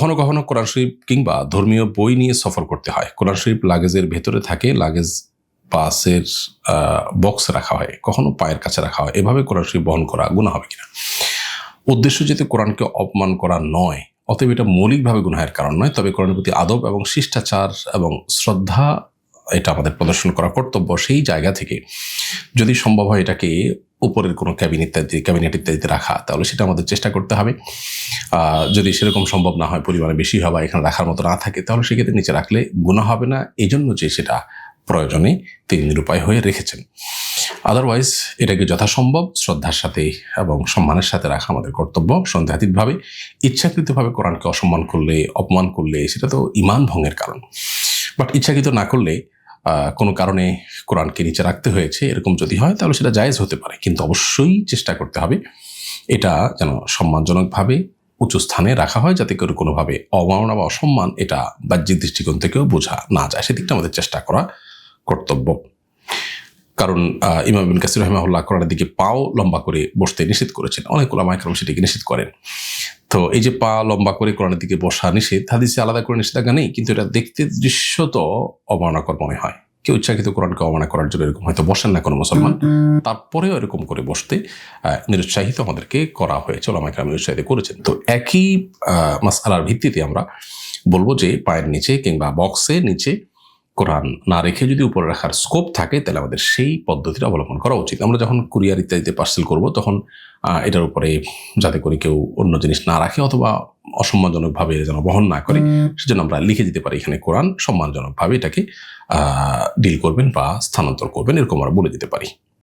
কখনো কখনো কোরআন শরীফ কিংবা ধর্মীয় বই নিয়ে সফর করতে হয়। কোরআন শরীফ লাগেজের ভেতরে থাকে, লাগেজ পাসের বক্স রাখা হয়, কখনো পায়ের কাছে রাখা হয়। এভাবে কোরআন শরীফ বহন করা গুণা হবে কিনা? উদ্দেশ্য যেতে কোরআনকে অপমান করা নয়, অতএব এটা মৌলিকভাবে গুনাহের কারণ নয়, তবে কোরআনের প্রতি আদব এবং শিষ্টাচার এবং শ্রদ্ধা এটা আমাদের প্রদর্শন করা কর্তব্য। সেই জায়গা থেকে যদি সম্ভব হয় এটাকে উপরের কোনো ক্যাবিনেট ইত্যাদি, ক্যাবিনেট ইত্যাদিতে রাখা, তাহলে সেটা আমাদের চেষ্টা করতে হবে। যদি সেরকম সম্ভব না হয়, পরিমাণে বেশি হয় বা এখানে রাখার মতো না থাকে, তাহলে সেক্ষেত্রে নিচে রাখলে গুণা হবে না। এই জন্য যে সেটা প্রয়োজনে তিনি নিরুপায় হয়ে রেখেছেন। আদারওয়াইজ এটাকে যথাসম্ভব শ্রদ্ধার সাথে এবং সম্মানের সাথে রাখা আমাদের কর্তব্য সন্দেহাতীতভাবে ইচ্ছাকৃতভাবে কোরআনকে অসম্মান করলে, অপমান করলে, সেটা তো ইমান ভঙ্গের কারণ। বাট ইচ্ছাকৃত না করলে কোনো কারণে কোরআনকে নিচে রাখতে হয়েছে, এরকম যদি হয়, তাহলে সেটা জায়েজ হতে পারে। কিন্তু অবশ্যই চেষ্টা করতে হবে, এটা যেন সম্মানজনকভাবে উঁচু স্থানে রাখা হয় যাতে করে কোনোভাবে অবমাননা বা অসম্মান এটা বাহ্যিক দৃষ্টিকোণ থেকেও বোঝা না যায়। সেদিকটা আমাদের চেষ্টা করা কর্তব্য। কারণ ইমাম বিন কাসির রহমাউল্লাহ কোরআনের দিকে পাও লম্বা করে বসতে নিষেধ করেছেন। অনেক ওলামা একরম সেটিকে নিষেধ করেন। তো এই যে পা লম্বা করে কোরআনের দিকে বসা নিষেধ, হাদিসে আলাদা করে নিষেধাজ্ঞা নেই, কিন্তু এটা দেখতে দৃশ্যত অবমাননাকর মনে হয়। কেউ ইচ্ছাকৃত কোরআনকে অবমাননা করার জন্য এরকম হয়তো বসেন না কোনো মুসলমান। তারপরেও এরকম করে বসতে নিরুৎসাহিত আমাদেরকে করা হয়েছে একরাম নিরুৎসাহিত করেছেন। তো একই মাসালার ভিত্তিতে আমরা বলব যে পায়ের নিচে কিংবা বক্সের নিচে কোরআন না রেখে যদি উপরে রাখার স্কোপ থাকে তাহলে আমাদের সেই পদ্ধতিটা অবলম্বন করা উচিত। আমরা যখন কুরিয়ার ইত্যাদিতে পার্সেল করব তখন এটার উপরে যাতে করে কেউ অন্য জিনিস না রাখে অথবা অসম্মানজনকভাবে যেন বহন না করে সেজন্য আমরা লিখে দিতে পারি এখানে কোরআন সম্মানজনকভাবে এটাকে ডিল করবেন বা স্থানান্তর করবেন এরকম আমরা বলে দিতে পারি।